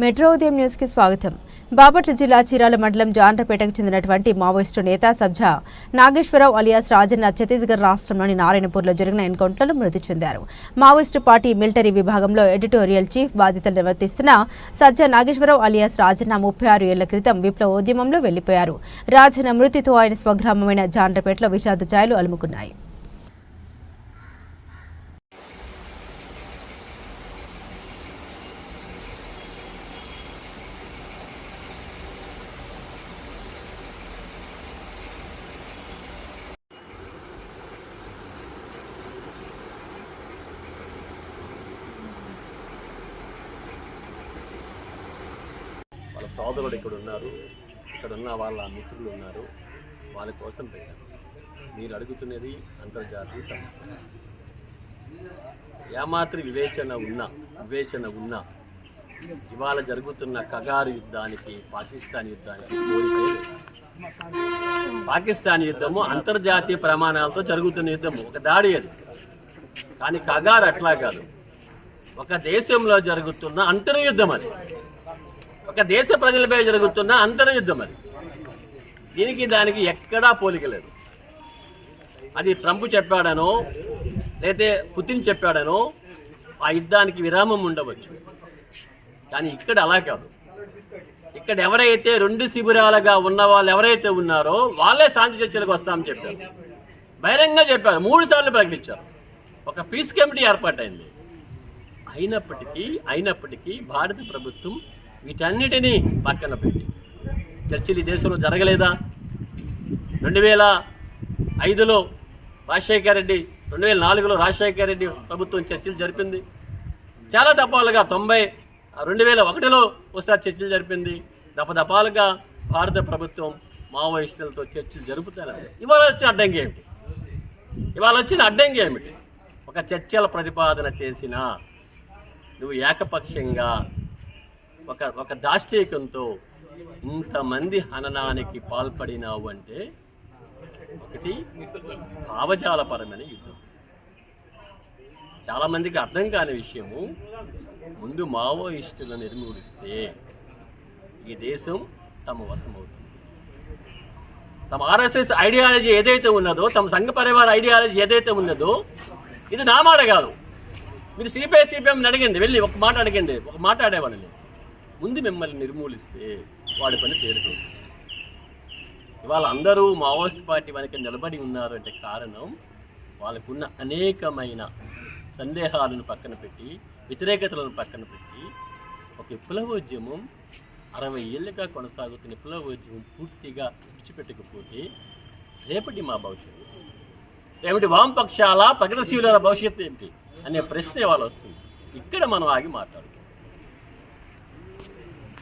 Metro ఉదయం న్యూస్కి స్వాగతం. బాపట్ల జిల్లా చీరాల మండలం జాండ్రపేటకు చెందినటువంటి మావోయిస్టు నేత సబ్జా నాగేశ్వరరావు అలియాస్ రాజన్న ఛత్తీస్గఢ్ రాష్ట్రంలోని నారాయణపూర్లో జరిగిన ఎన్కౌంటర్లో మృతి చెందారు. మావోయిస్టు పార్టీ మిలిటరీ విభాగంలో ఎడిటోరియల్ చీఫ్ బాధ్యతలు నిర్వర్తిస్తున్న సజ్జా నాగేశ్వరరావు అలియాస్ రాజన్న ముప్పై ఆరు ఏళ్ళ క్రితం విప్లవ ఉద్యమంలో వెళ్ళిపోయారు. రాజన్న మృతితో ఆయన స్వగ్రామమైన జాండ్రపేటలో విషాద ఛాయలు అలుముకున్నాయి. సోదరుడు ఇక్కడ ఉన్నారు. ఇక్కడ ఉన్న వాళ్ళ మిత్రులు ఉన్నారు. వాళ్ళ కోసం పెట్టాను మీరు అడుగుతున్నది అంతర్జాతీయ సమస్య. ఏమాత్రి వివేచన ఉన్నా వివేచన ఉన్నా ఇవాళ జరుగుతున్న కగారు యుద్ధానికి పాకిస్తాన్ యుద్ధానికి పాకిస్తాన్ యుద్ధము అంతర్జాతీయ ప్రమాణాలతో జరుగుతున్న యుద్ధము. ఒక దాడి అది. కానీ కగారు అట్లా కాదు. ఒక దేశంలో జరుగుతున్న అంతర్యుద్ధం అది. ఒక దేశ ప్రజలపై జరుగుతున్న అంతర్యుద్ధం అది. దీనికి దానికి ఎక్కడా పోలిక లేదు. అది ట్రంప్ చెప్పాడనో లేతే పుతిన్ చెప్పాడనో ఆ యుద్ధానికి విరామం ఉండవచ్చు. కానీ ఇక్కడ అలా కాదు. ఇక్కడ ఎవరైతే రెండు శిబిరాలుగా ఉన్న వాళ్ళు ఎవరైతే ఉన్నారో వాళ్ళే శాంతి చర్చలకు వస్తామని చెప్పారు. బహిరంగ చెప్పారు. మూడు సార్లు ప్రకటించారు. ఒక పీస్ కమిటీ ఏర్పాటైంది. అయినప్పటికీ అయినప్పటికీ భారత ప్రభుత్వం వీటన్నిటినీ పక్కన పెట్టి. చర్చలు ఈ దేశంలో జరగలేదా? రెండు వేల ఐదులో రాజశేఖర రెడ్డి రెండు వేల నాలుగులో రాజశేఖర రెడ్డి ప్రభుత్వం చర్చలు జరిపింది. చాలా దఫాలుగా తొంభై రెండు వేల ఒకటిలో ఒకసారి చర్చలు జరిపింది. దఫదఫాలుగా భారత ప్రభుత్వం మావోయిస్టులతో చర్చలు జరుపుతారు ఇవాళ వచ్చిన అడ్డంకి ఏమిటి? ఇవాళ వచ్చిన అడ్డంకి ఏమిటి? ఒక చర్చల ప్రతిపాదన చేసిన నువ్వు ఏకపక్షంగా ఒక ఒక దాష్టీకంతో ఇంతమంది హననానికి పాల్పడినావు అంటే ఒకటి భావజాలపరమైన యుద్ధం. చాలామందికి అర్థం కాని విషయము ముందు మావోయిస్టులను నిర్మూలిస్తే ఈ దేశం తమ వశమవుతుంది. తమ ఆర్ఎస్ఎస్ ఐడియాలజీ ఏదైతే ఉన్నదో తమ సంఘ పరివార ఐడియాలజీ ఏదైతే ఉన్నదో ఇది నా మాట కాదు. మీరు సిపిఐ సిపిఎం అడగండి వెళ్ళి ఒక మాట అడగండి ఒక మాట ఆడేవాళ్ళని. ముందు మిమ్మల్ని నిర్మూలిస్తే వాడి పని తేరుతుంది. ఇవాళ అందరూ మావోయిస్ట్ పార్టీ వెనక నిలబడి ఉన్నారు అంటే కారణం వాళ్ళకున్న అనేకమైన సందేహాలను పక్కన పెట్టి వ్యతిరేకతలను పక్కన పెట్టి ఒక విప్లవోద్యమం అరవై ఏళ్ళుగా కొనసాగుతున్న విప్లవోద్యమం పూర్తిగా విడిచిపెట్టకపోతే రేపటి మా భవిష్యత్తు? రేపటి వామపక్షాల ప్రగతిశీల భవిష్యత్తు ఏంటి? అనే ప్రశ్న ఇవాళ వస్తుంది. ఇక్కడ మనం ఆగి మాట్లాడుతాం